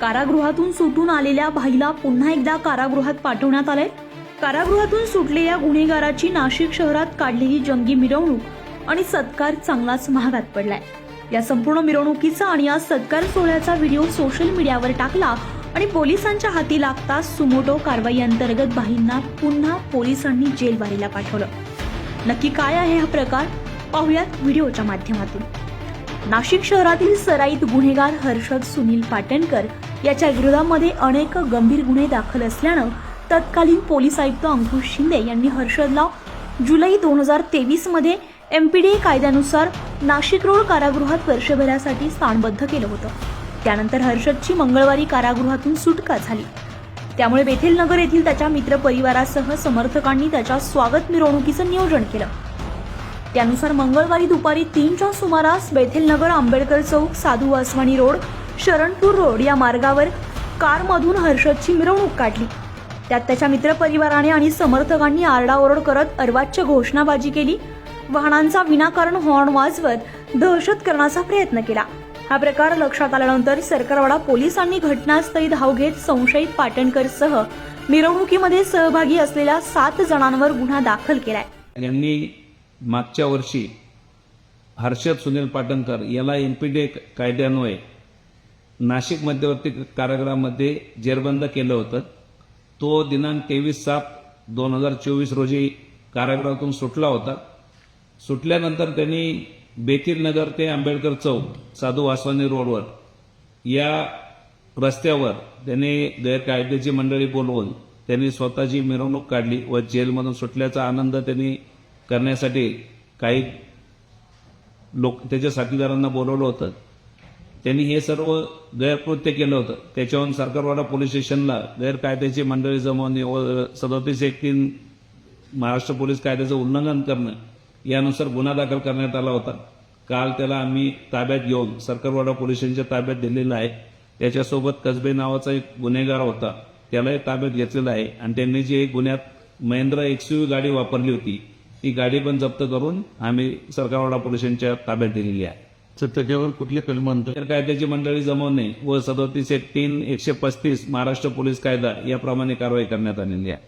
कारागृहातून सुटून आलेल्या भाईला पुन्हा एकदा कारागृहात पाठवण्यात आलंय. कारागृहातून सुटलेल्या गुन्हेगाराची नाशिक शहरात काढलेली जंगी मिरवणूक आणि सत्कार चांगलाच महागात पडलाय. या संपूर्ण मिरवणुकीचा आणि या सत्कार सोहळ्याचा व्हिडिओ सोशल मीडियावर टाकला आणि पोलिसांच्या हाती लागताच सुमोटो कारवाई अंतर्गत भाईंना पुन्हा पोलिसांनी जेलवारीला पाठवलं. नक्की काय आहे हा प्रकार? पाहुयात व्हिडिओच्या माध्यमातून. नाशिक शहरातील सराईत गुन्हेगार हर्षद सुनील पाटणकर याच्या विरोधामध्ये अनेक गंभीर गुन्हे दाखल असल्यानं तत्कालीन पोलीस आयुक्त अंकुश शिंदे यांनी हर्षदला जुलै दोन हजार तेवीसमध्ये एम पी डी ए कायद्यानुसार नाशिक रोड कारागृहात वर्षभरासाठी स्थानबद्ध केलं होतं. त्यानंतर हर्षदची मंगळवारी कारागृहातून सुटका झाली. त्यामुळे बेथेल नगर येथील त्याच्या मित्रपरिवारासह समर्थकांनी त्याच्या स्वागत मिरवणुकीचं नियोजन केलं. त्यानुसार मंगळवारी दुपारी तीनच्या सुमारास बेथेलनगर आंबेडकर चौक साधू वासवानी रोड शरणपूर रोड या मार्गावर कारमधून हर्षदची मिरवणूक काढली. त्यात त्याच्या मित्रपरिवाराने आणि समर्थकांनी आरडाओरड करत अर्वाच्य घोषणाबाजी केली. वाहनांचा विनाकारण हॉर्न वाजवत दहशत करण्याचा प्रयत्न केला. हा प्रकार लक्षात आल्यानंतर सरकारवाडा पोलिसांनी घटनास्थळी धाव घेत संशयित पाटणकरसह मिरवणुकीमध्ये सहभागी असलेल्या सात जणांवर गुन्हा दाखल केलाय. मागच्या वर्षी हर्षद सुनील पाटणकर याला एन पी डी कायद्यान्वये नाशिक मध्यवर्ती कारागृहामध्ये जेरबंद केलं होतं. तो दिनांक तेवीस सात दोन हजार चोवीस रोजी कारागृहातून सुटला होता. सुटल्यानंतर त्यांनी बेतील नगर ते आंबेडकर चौक साधू वासवानी रोडवर या रस्त्यावर त्यांनी गैरकायदेची मंडळी बोलवून त्यांनी स्वतःची मिरवणूक काढली व जेलमधून सुटल्याचा आनंद त्यांनी करण्यासाठी काही लोक त्याच्या साथीदारांना बोलवलं होतं. त्यांनी हे सर्व गैरकृत्य केलं होतं. त्याच्यावरून सरकारवाडा पोलीस स्टेशनला गैरकायद्याची मंडळी जमवणे व सदतीस एक तीन महाराष्ट्र पोलीस कायद्याचं उल्लंघन करणं यानुसार गुन्हा दाखल करण्यात आला होता. काल त्याला आम्ही ताब्यात घेऊन सरकारवाडा पोलीस स्टेशनच्या ताब्यात दिलेला आहे. त्याच्यासोबत कसबे नावाचा एक गुन्हेगार होता. त्यालाही ताब्यात घेतलेला आहे. आणि त्यांनी जी एक गुन्ह्यात महिंद्रा एक्सयूव्ही गाडी वापरली होती ती गाडी पण जप्त करून आम्ही सरकारवाडा पोलीस स्टेशनच्या ताब्यात दिलेली आहे. तर त्याच्यावर कुठली कलम आणतात? तर कायद्याची मंडळी जमवणे व सदोतीस एक तीन एकशे पस्तीस महाराष्ट्र पोलीस कायदा याप्रमाणे कारवाई करण्यात आलेली आहे.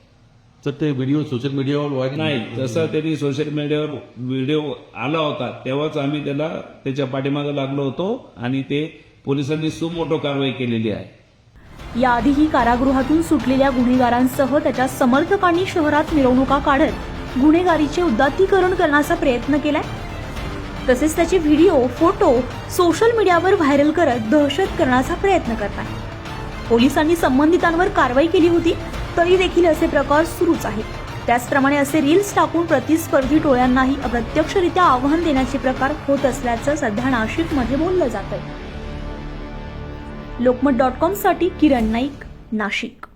तर ते व्हिडिओ सोशल मीडियावर व्हायरल नाही जसं त्यांनी सोशल मीडियावर व्हिडिओ आला होता तेव्हाच आम्ही त्याला त्याच्या पाठीमागे लागलो होतो आणि ते पोलिसांनी सुमोटो कारवाई केलेली आहे. याआधीही कारागृहातून सुटलेल्या गुन्हेगारांसह त्याच्या समर्थकांनी शहरात मिरवणुका काढत गुन्हेगारीचे उदात्तीकरण करण्याचा प्रयत्न केलाय. तसेच त्याचे व्हिडिओ फोटो सोशल मीडियावर व्हायरल करत दहशत करण्याचा प्रयत्न करतात पोलिसांनी संबंधितांवर कारवाई केली होती तरी देखील असे प्रकार सुरूच आहेत. त्याचप्रमाणे असे रील्स टाकून प्रतिस्पर्धी टोळ्यांनाही अप्रत्यक्षरित्या आव्हान देण्याचे प्रकार होत असल्याचं सध्या नाशिकमध्ये बोललं जात आहे लोकमत डॉट कॉमसाठी किरण नाईक नाशिक.